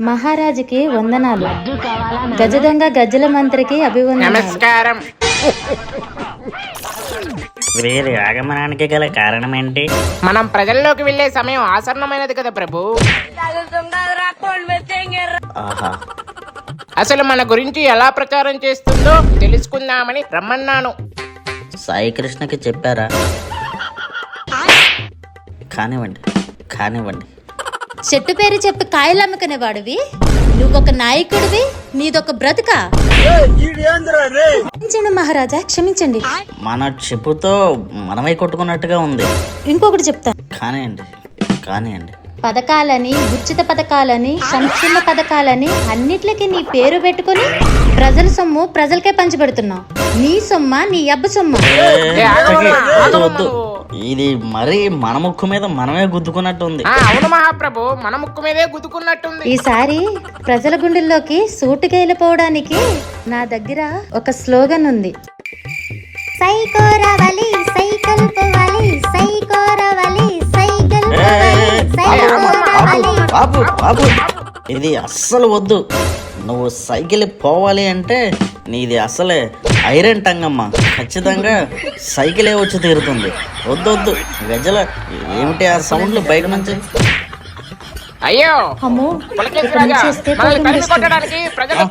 మహారాజుకి వందనాలు. గజ దొంగ గజ్జల మంత్రికి అభివందనాలు. నమస్కారం. వీరి ఆగమనానికి గల కారణం ఏంటి మనం ప్రజల్లోకి వెళ్ళే సమయం ఆసన్నమైనది కదా ప్రభు. ఆహా. అసలు మన గురించి ఎలా ప్రచారం చేస్తుందో తెలుసుకుందామని రమ్మన్నాను. సాయి కృష్ణకి చెప్పారా? కానివ్వండి. కానివ్వండి. చెట్టు పేరు చెప్పి కాయలు అమ్ముకునే వాడివి నువ్వొక నాయకుడివి నీదొక బ్రతుక? క్షమించండి మహారాజా క్షమించండి. మన చెప్పుతో మనమై కొట్టుకున్నట్టుగా ఉంది. ఇంకొకటి చెప్తా. కానివ్వండి కానివ్వండి. పథకాలని ఉచిత పథకాలని సంక్షేమ పథకాలని అన్నిట్లకి నీ పేరు పెట్టుకొని ప్రజల సొమ్ము ప్రజలకే పంచిపెడుతున్నావు. నీ సొమ్మ నీ అబ్బ సొమ్మ. వద్దు. ఇది మరీ మన ముక్కు మీద మనమే గుద్దుకున్నట్టు ఉంది ఆ, అవును మహాప్రభు మన ముక్కు మీదే గుద్దుకున్నట్టుంది. ఈసారి ప్రజల గుండెల్లోకి సూటిగా వెళ్ళిపోవడానికి నా దగ్గర ఒక స్లోగన్ ఉంది. సైకో రవలి సైకిల్ పోవాలి సైకో రవలి సైకిల్ పోవాలి సైకో బాబు రవలి బాబు బాబు ఇది అస్సలు వద్దు. నువ్వు సైకిల్ పోవాలి అంటే నీది అసలే ఐరన్ టంగమ్మ. ఖచ్చితంగా సైకిలే వచ్చి తీరుతుంది. వద్దు వద్దు. గజల ఏమిటి ఆ సౌండ్లు బయట నుంచి? అయ్యో! అమ్మో ప్రజలు